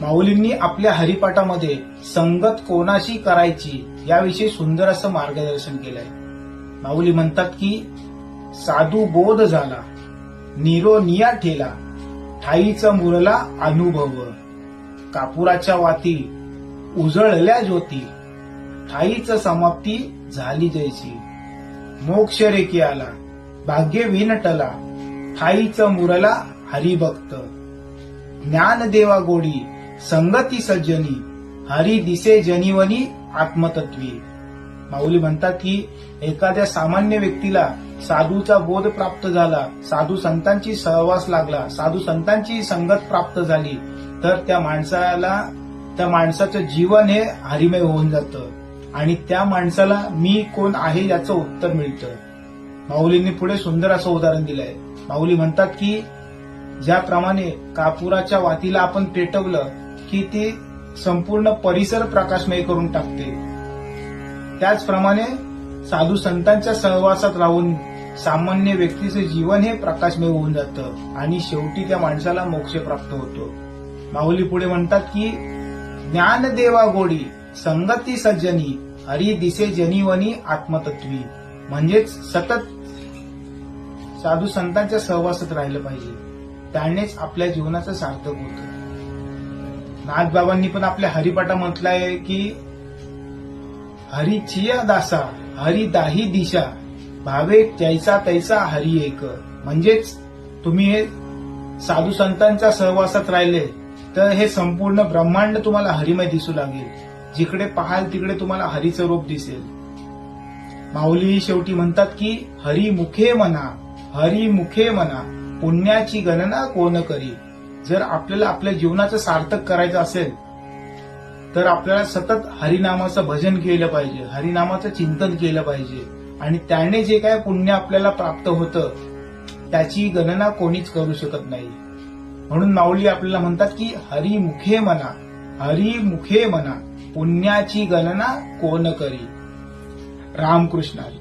माऊलींनी आपल्या हरिपाठामध्ये संगत कोणाशी करायची याविषयी सुंदर असं मार्गदर्शन केलंय. माऊली म्हणतात की साधू बोध झाला निरोनिया ठेला ठाईचा मुरला अनुभव. कापुराच्या वाती उजळल्या ज्योती ठाईच समाप्ती झाली जयची मोक्ष रेकी आला भाग्य विनटला ठाईच मुरला हरिभक्त. ज्ञान देवा गोडी संगती सज्जनी हरी दिसे जनिवनी आत्मतत्वी. माऊली म्हणतात की एखाद्या सामान्य व्यक्तीला साधूचा बोध प्राप्त झाला साधू संतांची सहवास लागला साधू संतांची संगत प्राप्त झाली तर त्या माणसाला त्या माणसाचं जीवन हे हरिमय होऊन जातं. आणि त्या माणसाला मी कोण आहे याचं उत्तर मिळतं. माऊलींनी पुढे सुंदर असं उदाहरण दिलंय. माऊली म्हणतात की ज्याप्रमाणे कापुराच्या वातीला आपण पेटवलं की ती संपूर्ण परिसर प्रकाशमय करून टाकते. त्याचप्रमाणे साधू संतांच्या सहवासात राहून सामान्य व्यक्तीचे जीवन हे प्रकाशमय होऊन जातं आणि शेवटी त्या माणसाला मोक्ष प्राप्त होतो. माऊली पुढे म्हणतात की ज्ञान देवा गोडी संगती सज्जनी हरी दिसे जनीवनी आत्मतत्वी. म्हणजेच सतत साधू संतांच्या सहवासात राहिलं पाहिजे. त्यानेच आपल्या जीवनाचं सार्थक होतं. नाथबाबांनी पण आपल्या हरिपाठा म्हटलंय की हरिचिया दासा हरी दाही दिशा भावे त्याचा तैसा हरी एक. म्हणजेच तुम्ही हे साधू संतांच्या सहवासात राहिले तर हे संपूर्ण ब्रह्मांड तुम्हाला हरिमय दिसू लागेल. जिकडे पाहाल तिकडे तुम्हाला हरीचं रूप दिसेल. माऊली शेवटी म्हणतात की हरी मुखे म्हणा हरी मुखे म्हणा पुण्याची गणना कोण करी? जर आपल्याला आपल्या जीवनाचं सार्थक करायचं असेल तर आपल्याला सतत हरिनामाचं भजन केलं पाहिजे हरिनामाचं चिंतन केलं पाहिजे. आणि त्याने जे काय पुण्य आपल्याला प्राप्त होतं त्याची गणना कोणीच करू शकत नाही. म्हणून माऊली आपल्याला म्हणतात की हरी मुखे म्हणा हरी मुखे म्हणा पुण्याची गणना कोण करी? रामकृष्ण हरी.